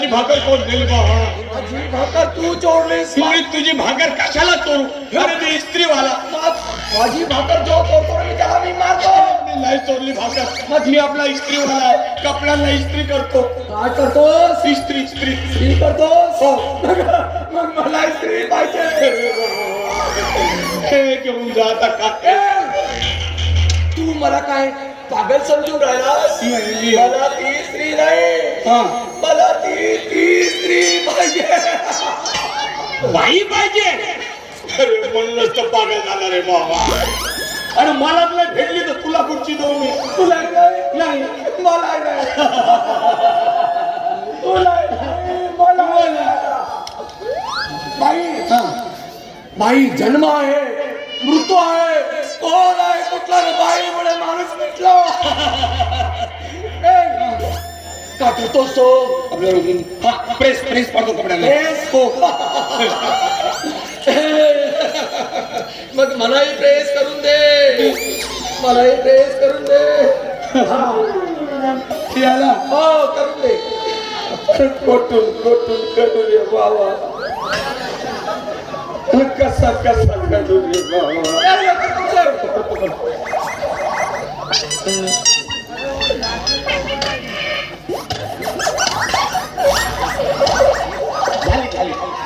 माझी भाकर कोण दिली बाबा माझी भाकर तू चोरलीस मी तुझी भाकर कशाला चोरू? अरे मी इस्त्रीवाला माझी भाकर जो चोरतो मी त्याला मी मारतो मी नाही चोरली भाकर। मी आपला इस्त्रीवाला आहे कपड्यांना इस्त्री करतो। काय करतोस? इस्त्री इस्त्री स्त्री करतोस? मग मग मला स्त्री पाहिजे हे घेऊन जा आता काय तू मला काय पागल समजून राहिलास? नाही. मला ती स्त्री नाही। स्त्री पाहिजे बाई. पाहिजे अरे म्हणूनच तर पागल झाला रे बाबा. अरे मला तुला भेटली तर तुला कुठची देऊ मी तुला नाही नाही मला नाही. तुला नाही मला नाही. बाई बाई जन्म आहे मृत्यू आहे. कोण आहे कुठला रे बाईमुळे माणूस मिटला ए, का करतोस तो आपलं हा, प्रेस प्रेस प्रेस हो मग मलाही प्रेस करून दे मलाही प्रेस करून दे हा. याला हो करून दे कोटून कोटून करू रे बाबा कसा कसा करू रे बाबा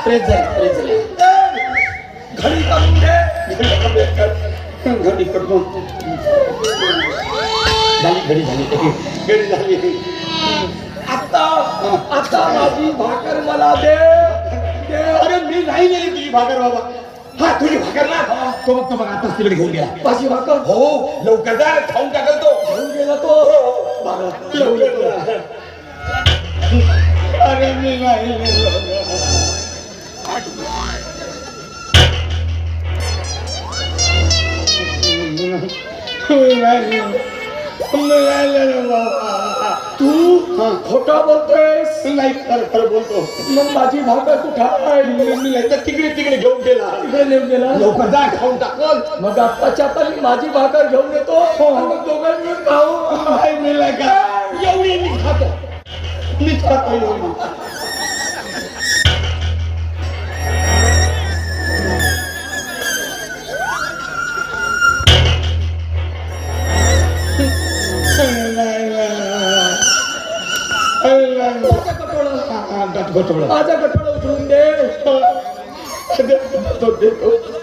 प्रेस झाली प्रेस झाली. घडी करून दे. घडी करतो झाली घडी झाली. घडी झाली. आता आता माझी भाकर मला दे. अरे मी नाही नेली तुझी भाकर बाबा. हा तुझी भाकर ना. तो बघ तो बघ आता तिकडे घेऊन गेला. माझी भाकर. हो लवकर जा खाऊन टाकल तो. घेऊन गेला तो. लवकर जा. अरे मी नाही तू खोटा बोलतोयस नाही खरं खरं बोलतो मग माझी भाकर कुठं आहे मी नाही तर तिकडे तिकडे घेऊन गेला तिकडे नेऊन गेला लवकर जा खाऊन टाकल मग आत्ताच्या आता मी माझी भाकर घेऊन येतो मग दोघं मिळून खाऊ नाही मिळालं का एवढी मी खातो मी खातो एवढी माझं कटोळं गोटवलं